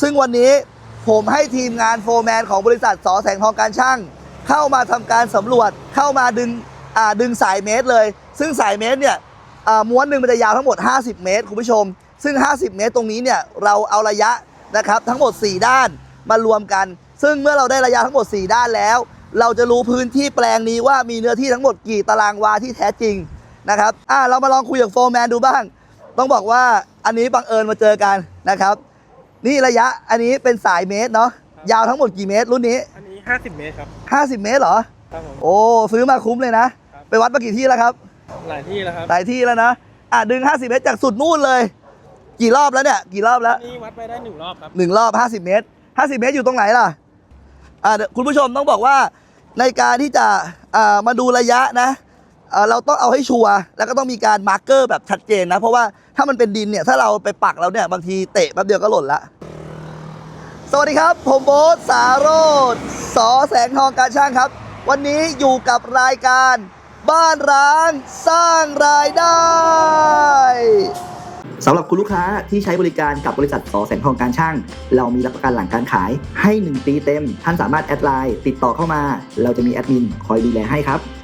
ซึ่งวันนี้ผมให้ทีมงานโฟร์แมนของบริษัทสอแสงทองการช่าง เข้ามาทำการสำรวจเข้ามาดึงดึงสายเมตรเลย ซึ่งสายเมตรเนี่ยม้วนหนึ่งมันจะยาวทั้งหมด 50 เมตร คุณผู้ชม ซึ่ง 50 เมตรตรงนี้เนี่ยเราเอาระยะนะครับทั้งหมด 4 ด้านมารวมกัน ซึ่งเมื่อเราได้ระยะทั้งหมด 4 ด้านแล้ว เราจะรู้พื้นที่แปลงนี้ว่ามีเนื้อที่ทั้งหมดกี่ตารางวาที่แท้จริงนะครับอ่าเรามาลองคุยกับโฟร์แมนดูบ้าง ต้องบอกว่าอันนี้บังเอิญมาเจอกันนะครับ นี่ระยะอันนี้เป็นสายเมตรเนาะยาวทั้งหมดกี่เมตรรุ่นนี้ อันนี้ 50 เมตรครับ 50 เมตรเหรอ ครับผม โอ้ซื้อมาคุ้มเลยนะ ครับ ไปวัดมากี่ที่แล้วครับ หลายที่แล้วครับ หลายที่แล้วนะ อะดึง 50 เมตรจากสุดนู่นเลย กี่รอบแล้วเนี่ย กี่รอบแล้ว นี่วัดไปได้หนึ่งรอบครับ หนึ่งรอบ 50 เมตร 50 เมตรอยู่ตรงไหนล่ะอ่าเดี๋ยวคุณผู้ชมต้องบอกว่าในการที่จะอ่ามาดูระยะนะอ่า เราต้องเอาให้ชัวร์แล้วก็ต้องมีการมาร์กเกอร์แบบชัดเจนนะ เพราะว่าถ้ามันเป็นดินเนี่ย ถ้าเราไปปักแล้วเนี่ย บางทีเตะแป๊บเดียวก็หล่นละ สวัสดีครับ ผมโบ๊ทสาโรธสอแสงทองการช่างครับ วันนี้อยู่กับรายการ บ้านร้างสร้างรายได้สำหรับคุณลูกค้าที่ใช้บริการกับบริษัทสอแสงทองการช่าง เรามีรับประกันหลังการขายให้ 1 ปีเต็ม ท่านสามารถแอดไลน์ติดต่อเข้ามา เราจะมีแอดมินคอยดูแลให้ครับ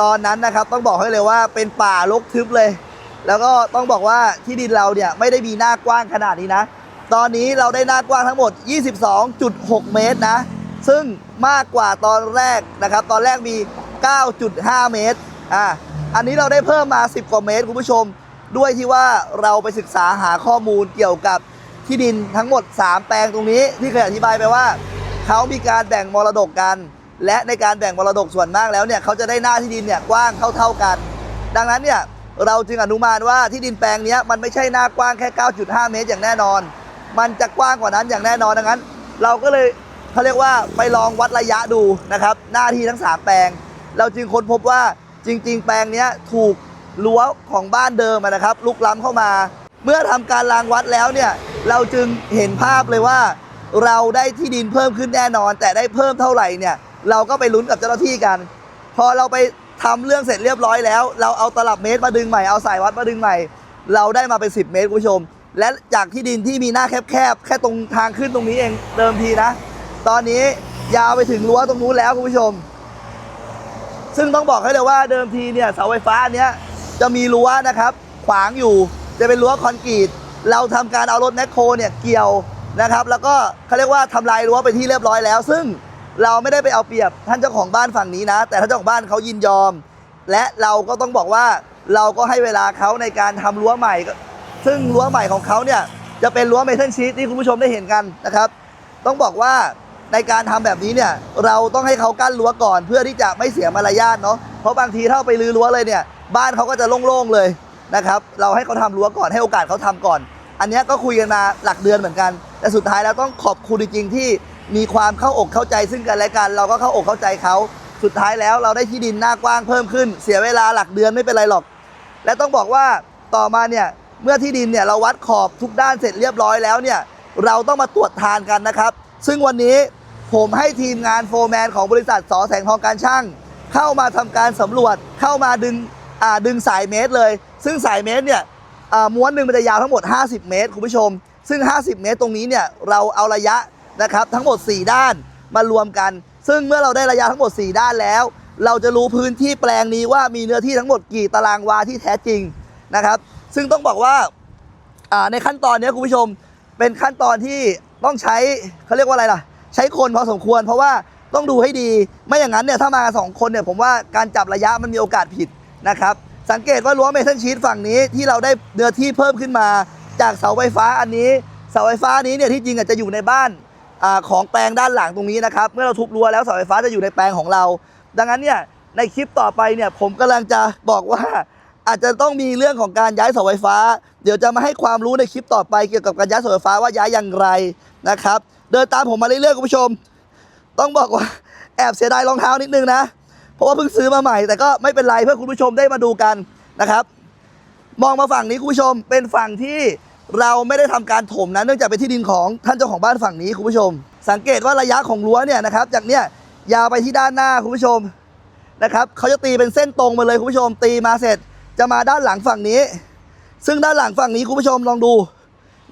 ตอนนั้นนะครับต้องบอกให้เลยว่าเป็นป่ารกทึบเลย แล้วก็ต้องบอกว่าที่ดินเราเนี่ยไม่ได้มีหน้ากว้างขนาดนี้นะ ตอนนี้เราได้หน้ากว้างทั้งหมด 22.6 เมตรนะ ซึ่งมากกว่าตอนแรกนะครับ ตอนแรกมี 9.5 เมตรอะอันนี้เราได้เพิ่มมา 10 กว่าเมตรคุณผู้ชม ด้วยที่ว่าเราไปศึกษาหาข้อมูลเกี่ยวกับที่ดินทั้งหมด 3 แปลงตรงนี้ที่เคยอธิบายไปว่าเขามีการแบ่งมรดกกัน และในการแบ่งมรดกส่วนมากแล้วเนี่ยเขาจะได้หน้าที่ดินเนี่ยกว้างเท่าๆกัน ดังนั้นเนี่ยเราจึงอนุมานว่าที่ดินแปลงนี้มันไม่ใช่หน้ากว้างแค่ 9.5 เมตรอย่างแน่นอน มันจะกว้างกว่านั้นอย่างแน่นอนดังนั้น เราก็เลยเขาเรียกว่าไปลองวัดระยะดูนะครับ หน้าที่ทั้ง 3 แปลง เราจึงค้นพบว่าจริง ๆ แปลงนี้ถูกรั้วของบ้านเดิมนะครับลุกล้ำเข้ามา เมื่อทำการรางวัดแล้วเนี่ยเราจึงเห็นภาพเลยว่า เราได้ที่ดินเพิ่มขึ้นแน่นอน แต่ได้เพิ่มเท่าไหร่เนี่ย เราก็ไปลุ้นกับเจ้าหน้าที่กัน พอเราไปทำเรื่องเสร็จเรียบร้อยแล้ว เราเอาตลับเมตรมาดึงใหม่เอาสายวัดมาดึงใหม่ เราได้มาเป็น 10 เมตรคุณผู้ชม และจากที่ดินที่มีหน้าแคบๆแค่ตรงทางขึ้นตรงนี้เองเดิมทีนะ ตอนนี้ยาวไปถึงรั้วตรงนู้นแล้วคุณผู้ชม ซึ่งต้องบอกให้เลยว่าเดิมทีเนี่ยเสาไฟฟ้าอันเนี้ยจะมีรั้วนะครับ ขวางอยู่จะเป็นรั้วคอนกรีตเราทำการเอารถแมคโครเนี่ยเกี่ยวนะครับ แล้วก็เขาเรียกว่าทำลายรั้วไปที่เรียบร้อยแล้ว ซึ่ง เราไม่ได้ไปเอาเปรียบท่านเจ้าของบ้านฝั่งนี้นะ แต่ท่านเจ้าของบ้านเขายินยอม และเราก็ต้องบอกว่าเราก็ให้เวลาเขาในการทำรั้วใหม่ ซึ่งรั้วใหม่ของเขาเนี่ยจะเป็นรั้วเมทัลชีตที่คุณผู้ชมได้เห็นกันนะครับ ต้องบอกว่าในการทำแบบนี้เนี่ยเราต้องให้เขากั้นรั้วก่อน เพื่อที่จะไม่เสียมารยาทเนาะเพราะบางทีถ้าเราไปรื้อรั้วเลยเนี่ย บ้านเขาก็จะโล่งๆเลยนะครับ เราให้เขาทำรั้วก่อนให้โอกาสเขาทำก่อน อันนี้ก็คุยกันมาหลักเดือนเหมือนกัน แต่สุดท้ายแล้วต้องขอบคุณจริงๆที่ มีความเข้าอกเข้าใจซึ่งกันและกัน เราก็เข้าอกเข้าใจเขา สุดท้ายแล้วเราได้ที่ดินหน้ากว้างเพิ่มขึ้น เสียเวลาหลักเดือนไม่เป็นไรหรอก และต้องบอกว่าต่อมาเนี่ยเมื่อที่ดินเนี่ยเราวัดขอบทุกด้านเสร็จเรียบร้อยแล้วเนี่ยเราต้องมาตรวจทานกันนะครับ ซึ่งวันนี้ผมให้ทีมงานโฟร์แมนของบริษัทสอแสงทองการช่าง เข้ามาทำการสำรวจเข้ามาดึงดึงสายเมตรเลย ซึ่งสายเมตรเนี่ยม้วนหนึ่งมันจะยาวทั้งหมด 50 เมตร คุณผู้ชม ซึ่ง 50 เมตรตรงนี้เนี่ยเราเอาระยะ นะครับทั้งหมด 4 ด้านมารวมกัน ซึ่งเมื่อเราได้ระยะทั้งหมด 4 ด้านแล้ว เราจะรู้พื้นที่แปลงนี้ว่ามีเนื้อที่ทั้งหมดกี่ตารางวาที่แท้จริงนะครับ ซึ่งต้องบอกว่าในขั้นตอนนี้คุณผู้ชมเป็นขั้นตอนที่ต้องใช้เขาเรียกว่าอะไรล่ะ ใช้คนพอสมควร เพราะว่าต้องดูให้ดีไม่อย่างนั้นเนี่ยถ้ามาสองคนเนี่ยผมว่าการจับระยะมันมีโอกาสผิดนะครับสังเกตว่ารั้วเมทัลชีตฝั่งนี้ที่เราได้เนื้อที่เพิ่มขึ้นมา จากเสาไฟฟ้าอันนี้ เสาไฟฟ้านี้เนี่ยที่จริงอาจจะอยู่ในบ้าน อาของแปลงด้านหลังตรงนี้นะครับ เมื่อเราทุบรั้วแล้วเสาไฟฟ้าจะอยู่ในแปลงของเรา ดังนั้นเนี่ยในคลิปต่อไปเนี่ยผมกำลังจะบอกว่า อาจจะต้องมีเรื่องของการย้ายเสาไฟฟ้า เดี๋ยวจะมาให้ความรู้ในคลิปต่อไป เกี่ยวกับการย้ายเสาไฟฟ้าว่าย้ายอย่างไรนะครับ เดินตามผมมาเรื่อยๆคุณผู้ชม ต้องบอกว่าแอบเสียดายรองเท้านิดนึงนะเพราะว่าเพิ่งซื้อมาใหม่ แต่ก็ไม่เป็นไรเพื่อคุณผู้ชมได้มาดูกันนะครับ มองมาฝั่งนี้คุณผู้ชมเป็นฝั่งที่ เราไม่ได้ทำการถมนะเนื่องจากเป็นที่ดินของท่านเจ้าของบ้านฝั่งนี้คุณผู้ชม สังเกตว่าระยะของรั้วเนี่ยนะครับ จากเนี่ยยาวไปที่ด้านหน้าคุณผู้ชมนะครับเขาจะตีเป็นเส้นตรงมาเลยคุณผู้ชม ตีมาเสร็จจะมาด้านหลังฝั่งนี้ ซึ่งด้านหลังฝั่งนี้คุณผู้ชมลองดู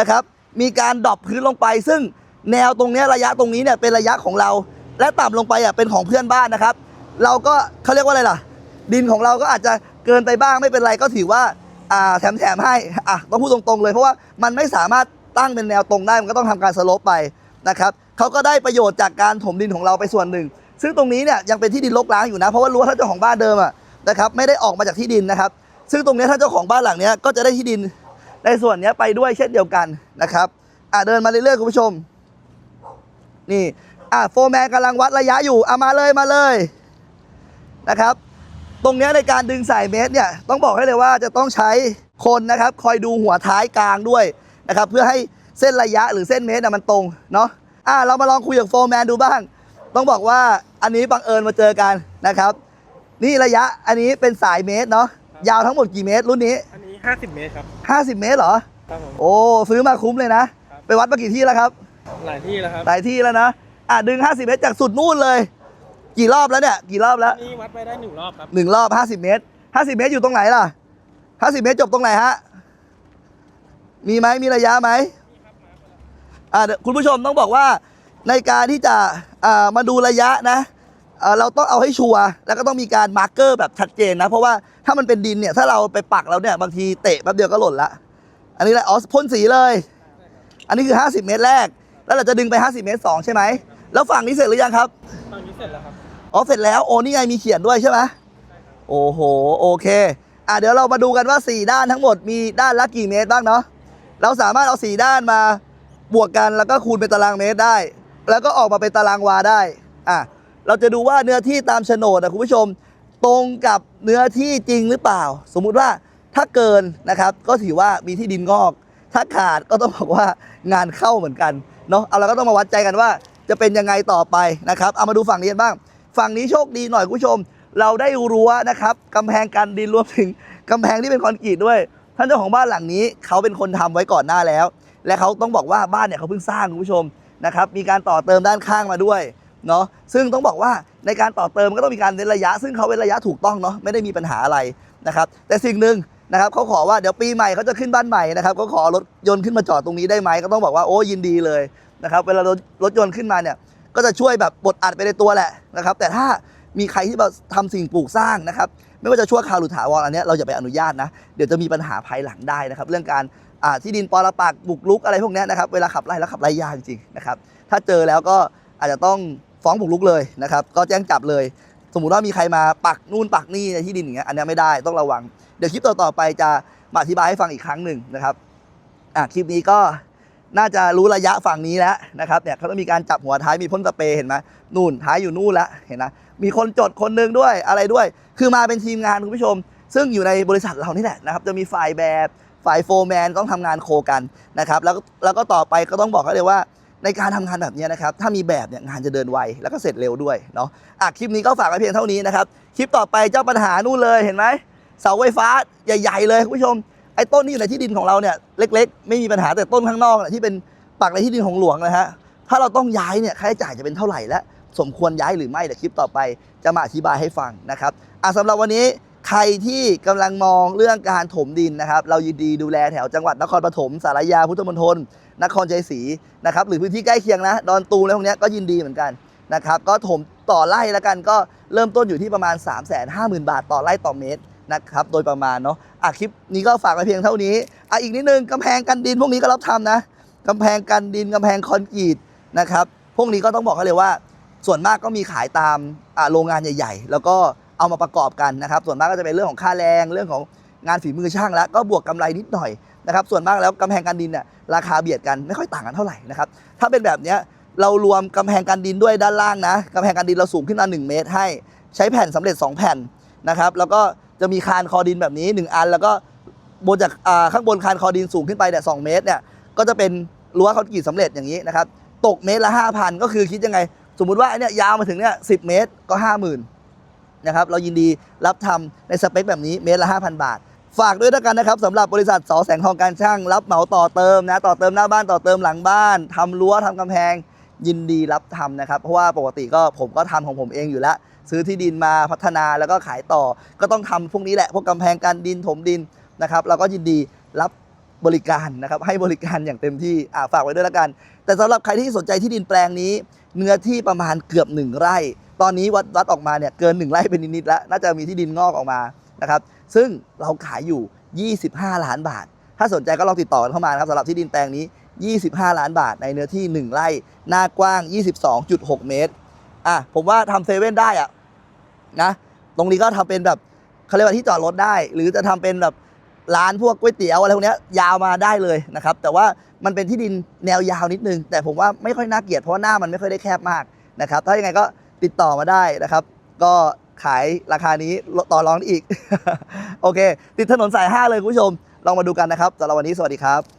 นะครับ มีการดรอปพื้นลงไป ซึ่งแนวตรงเนี้ยระยะตรงนี้เนี่ยเป็นระยะของเรา และต่ำลงไปอะเป็นของเพื่อนบ้านนะครับ เราก็เขาเรียกว่าอะไรล่ะ ดินของเราก็อาจจะเกินไปบ้างไม่เป็นไรก็ถือว่า อ่าแถมแถมๆให้อะต้องพูดตรงๆเลยเพราะว่ามันไม่สามารถตั้งเป็นแนวตรงได้มันก็ต้องทำการสโลปไปนะครับเขาก็ได้ประโยชน์จากการถมดินของเราไปส่วนหนึ่ง ซึ่งตรงนี้เนี่ยยังเป็นที่ดินรกร้างอยู่นะเพราะว่ารั้วท่านเจ้าของบ้านเดิมอะนะครับไม่ได้ออกมาจากที่ดินนะครับ ซึ่งตรงนี้ท่านเจ้าของบ้านหลังเนี้ยก็จะได้ที่ดินในส่วนเนี้ยไปด้วยเช่นเดียวกันนะครับอะเดินมาเรื่อยๆคุณผู้ชม นี่อะโฟร์แมนกำลังวัดระยะอยู่อะมาเลยมาเลยนะครับ ตรงเนี้ยในการดึงสายเมตรเนี่ยต้องบอกให้เลยว่าจะต้องใช้คนนะครับ คอยดูหัวท้ายกลางด้วยนะครับเพื่อให้เส้นระยะหรือเส้นเมตรน่ะมันตรงเนาะอะเรามาลองคุยกับโฟร์แมนดูบ้าง ต้องบอกว่าอันนี้บังเอิญมาเจอกันนะครับ นี่ระยะอันนี้เป็นสายเมตรเนาะยาวทั้งหมดกี่เมตรรุ่นนี้ อันนี้ 50 เมตรครับ 50 เมตรเหรอครับผมโอ้ซื้อมาคุ้มเลยนะครับไปวัดมากี่ที่แล้วครับ หลายที่แล้วครับหลายที่แล้วนะอะดึง 50 เมตรจากสุดนู่นเลย กี่รอบแล้วเนี่ยกี่รอบแล้วอันนี้วัดไปได้หนึ่งรอบครับหนึ่งรอบ50เมตร50เมตรอยู่ตรงไหนล่ะ50เมตรจบตรงไหนฮะมีไหมมีระยะไหมอ่าเดี๋ยวคุณผู้ชมต้องบอกว่าในการที่จะอ่ามาดูระยะนะอ่าเราต้องเอาให้ชัวร์แล้วก็ต้องมีการมาร์กเกอร์แบบชัดเจนนะ เพราะว่าถ้ามันเป็นดินเนี่ย ถ้าเราไปปักแล้วเนี่ย บางทีเตะแป๊บเดียวก็หล่นละ อันนี้แหละอ๋อพ่นสีเลย อันนี้คือ 50 เมตรแรก แล้วเราจะดึงไป 50 เมตร 2 ใช่ไหม แล้วฝั่งนี้เสร็จหรือยังครับตอนนี้เสร็จแล้วครับ อ๋อเสร็จแล้วโอ้นี่ไงมีเขียนด้วยใช่ไหมโอ้โหโอเคอะเดี๋ยวเรามาดูกันว่า 4 ด้านทั้งหมดมีด้านละกี่เมตรบ้างเนาะเราสามารถเอา 4 ด้านมาบวกกันแล้วก็คูณเป็นตารางเมตรได้ แล้วก็ออกมาเป็นตารางวาได้อะเราจะดูว่าเนื้อที่ตามโฉนดนะคุณผู้ชม ตรงกับเนื้อที่จริงหรือเปล่า สมมุติว่าถ้าเกินนะครับ ก็ถือว่ามีที่ดินงอก ถ้าขาดก็ต้องบอกว่างานเข้าเหมือนกันเนาะเอาเราก็ต้องมาวัดใจกันว่าจะเป็นยังไงต่อไปนะครับ เอามาดูฝั่งนี้บ้าง ฝั่งนี้โชคดีหน่อยคุณผู้ชม เราได้รั้วนะครับกำแพงกันดินรวมถึงกำแพงที่เป็นคอนกรีตด้วย ท่านเจ้าของบ้านหลังนี้เขาเป็นคนทำไว้ก่อนหน้าแล้ว และเขาต้องบอกว่าบ้านเนี่ยเขาเพิ่งสร้างคุณผู้ชมนะครับมีการต่อเติมด้านข้างมาด้วยเนาะซึ่งต้องบอกว่าในการต่อเติมก็ต้องมีการเว้นระยะ ซึ่งเขาเว้นระยะถูกต้องเนาะไม่ได้มีปัญหาอะไรนะครับแต่สิ่งหนึ่งนะครับเขาขอว่าเดี๋ยวปีใหม่เขาจะขึ้นบ้านใหม่นะครับก็ขอรถยนต์ขึ้นมาจอดตรงนี้ได้ไหมก็ต้องบอกว่าโอ้ยินดีเลยนะครับเวลารถรถยนต์ขึ้นมาเนี่ย ก็จะช่วยแบบบดอัดไปในตัวแหละนะครับ แต่ถ้ามีใครที่แบบทำสิ่งปลูกสร้างนะครับ ไม่ว่าจะชั่วคราวหรือถาวรอันเนี้ยเราอย่าไปอนุญาตนะ เดี๋ยวจะมีปัญหาภายหลังได้นะครับ เรื่องการที่ดินปรปักบุกรุกอะไรพวกเนี้ยนะครับ เวลาขับไล่แล้วขับไล่ยากจริงๆนะครับ ถ้าเจอแล้วก็อาจจะต้องฟ้องบุกรุกเลยนะครับ ก็แจ้งจับเลย สมมุติว่ามีใครมาปักนู่นปักนี่ในที่ดินอย่างเงี้ย อันเนี้ยไม่ได้ต้องระวัง เดี๋ยวคลิปต่อๆไปจะมาอธิบายให้ฟังอีกครั้งหนึ่งนะครับคลิปนี้ก็ น่าจะรู้ระยะฝั่งนี้แล้วนะครับเนี่ยเขาต้องมีการจับหัวท้ายมีพ่นสเปรย์เห็นไหมนู่นท้ายอยู่นู่นแล้วเห็นนะมีคนจดคนหนึ่งด้วยอะไรด้วย คือมาเป็นทีมงานคุณผู้ชม ซึ่งอยู่ในบริษัทเรานี่แหละนะครับจะมีฝ่ายแบบฝ่ายโฟร์แมนต้องทำงานโคกันนะครับแล้วแล้วก็ต่อไปก็ต้องบอกเขาเลยว่าในการทำงานแบบนี้นะครับ ถ้ามีแบบเนี่ยงานจะเดินไว แล้วก็เสร็จเร็วด้วยเนาะอะคลิปนี้ก็ฝากไว้เพียงเท่านี้นะครับ คลิปต่อไปเจ้าปัญหานู่นเลยเห็นไหมเสาไฟฟ้าใหญ่ ๆ เลยคุณผู้ชม ไอ้ต้นที่อยู่ในที่ดินของเราเนี่ยเล็ก ๆ ไม่มีปัญหาแต่ต้นข้างนอกเนี่ยที่เป็นปักในที่ดินของหลวงนะฮะถ้าเราต้องย้ายเนี่ยค่าใช้จ่ายจะเป็นเท่าไหร่และสมควรย้ายหรือไม่เดี๋ยวคลิปต่อไปจะมาอธิบายให้ฟังนะครับอะสำหรับวันนี้ใครที่กำลังมองเรื่องการถมดินนะครับ เรายินดีดูแลแถวจังหวัดนครปฐมสารยาพุทธมณฑลนครชัยศรีนะครับหรือพื้นที่ใกล้เคียงนะดอนตูมอะไรพวกเนี้ยก็ยินดีเหมือนกันนะครับ ก็ถมต่อไร่แล้วกันก็เริ่มต้นอยู่ที่ประมาณ 3 5 0 0 0 0 บาทต่อไร่ต่อเมตร นะครับโดยประมาณเนาะอะคลิปนี้ก็ฝากไว้เพียงเท่านี้อะอีกนิดนึงกำแพงกันดินพวกนี้ก็รับทำนะกำแพงกันดินกำแพงคอนกรีตนะครับพวกนี้ก็ต้องบอกเขาเลยว่า ส่วนมากก็มีขายตามโรงงานใหญ่ ๆ แล้วก็เอามาประกอบกันนะครับ ส่วนมากก็จะเป็นเรื่องของค่าแรงเรื่องของงานฝีมือช่างแล้วก็บวกกำไรนิดหน่อยนะครับส่วนมากแล้วกำแพงกันดินเนี่ยราคาเบียดกันไม่ค่อยต่างกันเท่าไหร่นะครับถ้าเป็นแบบเนี้ยเรารวมกำแพงกันดินด้วยด้านล่างนะกำแพงกันดินเราสูงขึ้นมา1เมตรให้ใช้แผ่นสำเร็จ 2 แผ่นนะครับแล้วก็ จะมีคานคอดินแบบนี้ 1 อัน แล้วก็บนจากข้างบนคานคอดินสูงขึ้นไปเนี่ยสเมตรเนี่ยก็จะเป็นรั้วคอนกรีตสำเร็จอย่างนี้นะครับตกเมตรละ 5,000 ก็คือคิดยังไง สมมุติว่าไอ้เนี่ยยาวมาถึงเนี่ย10เมตรก็ 50,000นะครับเรายินดีรับทำในสเปคแบบนี้เมตรละ 5,000 บาท ฝากด้วยแล้วกันนะครับสำหรับบริษัทสอแสงทองการช่าง รับเหมาต่อเติมนะต่อเติมหน้าบ้านต่อเติมหลังบ้านทำรั้วทำกำแพงยินดีรับทำนะครับ เพราะว่าปกติก็ผมก็ทำของผมเองอยู่แล้ว ซื้อที่ดินมาพัฒนาแล้วก็ขายต่อ ก็ต้องทำพวกนี้แหละพวกกำแพงกันดินถมดินนะครับเราก็ยินดีรับบริการนะครับให้บริการอย่างเต็มที่อ่าฝากไว้ด้วยแล้วกัน แต่สำหรับใครที่สนใจที่ดินแปลงนี้ เนื้อที่ประมาณเกือบหนึ่งไร่ ตอนนี้วัดวัดออกมาเนี่ยเกินหนึ่งไร่เป็นนิดๆแล้ว น่าจะมีที่ดินงอกออกมานะครับซึ่งเราขายอยู่ 25 ล้านบาท ถ้าสนใจก็ลองติดต่อกันเข้ามานะครับสำหรับที่ดินแปลงนี้ 25 ล้านบาท ในเนื้อที่ 1 ไร่ หน้ากว้าง 22.6 เมตรอะผมว่าทำเซเว่นได้อะ นะ ตรงนี้ก็ทำเป็นแบบเขาเรียกว่าที่จอดรถได้ หรือจะทำเป็นแบบร้านพวกก๋วยเตี๋ยวอะไรพวกนี้ยาวมาได้เลยนะครับ แต่ว่ามันเป็นที่ดินแนวยาวนิดนึง แต่ผมว่าไม่ค่อยน่าเกลียดเพราะหน้ามันไม่ค่อยได้แคบมากนะครับ ถ้ายังไงก็ติดต่อมาได้นะครับ ก็ขายราคานี้ต่อรองอีก โอเค ติดถนนสาย 5 เลยคุณผู้ชม ลองมาดูกันนะครับสำหรับวันนี้สวัสดีครับ